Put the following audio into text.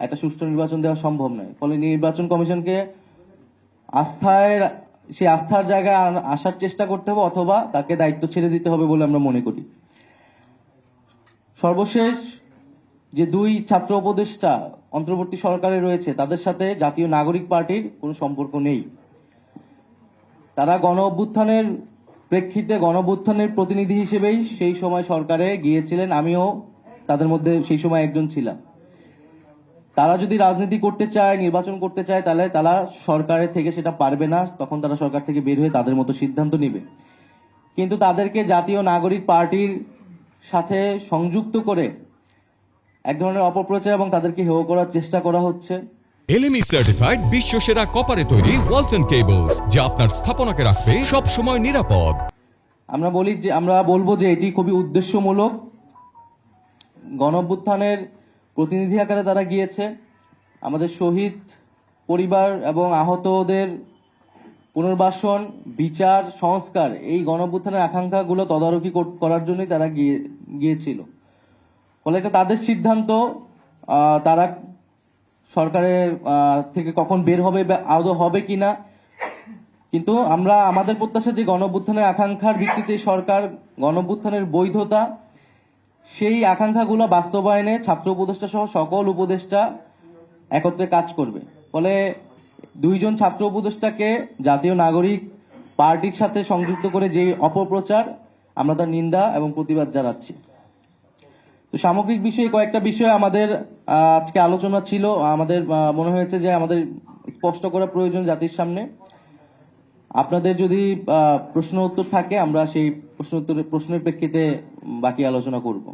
একটা সুষ্ঠু নির্বাচন দেওয়া সম্ভব নয়। ফলে নির্বাচন কমিশনকে আস্থায়, সেই আস্থার জায়গায় আসার চেষ্টা করতে হবে অথবা তাকে দায়িত্ব ছেড়ে দিতে হবে বলে আমরা মনে করি। সর্বশেষ যে দুই ছাত্র উপদেষ্টা অন্তর্বর্তী সরকারে রয়েছে, তাদের সাথে জাতীয় নাগরিক পার্টির কোনো সম্পর্ক নেই। তারা গণ অভ্যুত্থানের প্রেক্ষিতে গণ অভ্যুত্থানের প্রতিনিধি হিসেবেই সেই সময় সরকারে গিয়েছিলেন। আমিও তাদের মধ্যে সেই সময় একজন ছিলাম। তারা যদি রাজনীতি করতে চায় নির্বাচন করতে চায় তাহলে তারা সরকারের থেকে সেটা পারবে না। তখন তারা সরকার থেকে বের হয়ে তাদের মতো সিদ্ধান্ত নেবে। কিন্তু তাদেরকে জাতীয় নাগরিক পার্টির সাথে সংযুক্ত করে এক ধরনের অপপ্রচার এবং তাদেরকে হেয় করার চেষ্টা করা হচ্ছে। এলএমই সার্টিফাইড বিশ্ব সেরা কপারে তৈরি ওয়ালটন কেবলস যা আপনার স্থাপনাকে রাখবে সব সময় নিরাপদ। আমরা বলি যে আমরা বলব যে এটি খুবই উদ্দেশ্যমূলক। গণ অভ্যুত্থানের প্রতিনিধি আকারে তারা গিয়েছে। আমাদের শহীদ পরিবার এবং আহতদের পুনর্বাসন, বিচার, সংস্কার এই গণ অভ্যুত্থানের আকাঙ্ক্ষাগুলো তদারকি কর- করার জন্যই তারা গিয়ে গিয়েছিল। ফলে এটা তাদের সিদ্ধান্ত তারা সরকারের থেকে কখন বের হবে আদৌ হবে কিনা। কিন্তু আমরা, আমাদের প্রত্যাশা যে গণঅভ্যুত্থানের আকাঙ্ক্ষার ভিত্তিতে সরকার গণঅভ্যুত্থানের বৈধতা সেই আকাঙ্ক্ষাগুলো বাস্তবায়নে ছাত্র উপদেষ্টা সহ সকল উপদেষ্টা একত্রে কাজ করবে। ফলে দুইজন ছাত্র উপদেষ্টাকে জাতীয় নাগরিক পার্টির সাথে সংযুক্ত করে যে অপপ্রচার, আমরা তার নিন্দা এবং প্রতিবাদ জানাচ্ছি। তো সামগ্রিক বিষয়ে কয়েকটা বিষয় আমাদের আজকে আলোচনা ছিল। আমাদের মনে হয়েছে যে আমাদের স্পষ্ট করা প্রয়োজন জাতির সামনে। আপনাদের যদি প্রশ্ন উত্তর থাকে, আমরা সেই প্রশ্ন উত্তরের, প্রশ্নের প্রেক্ষিতে বাকি আলোচনা করব।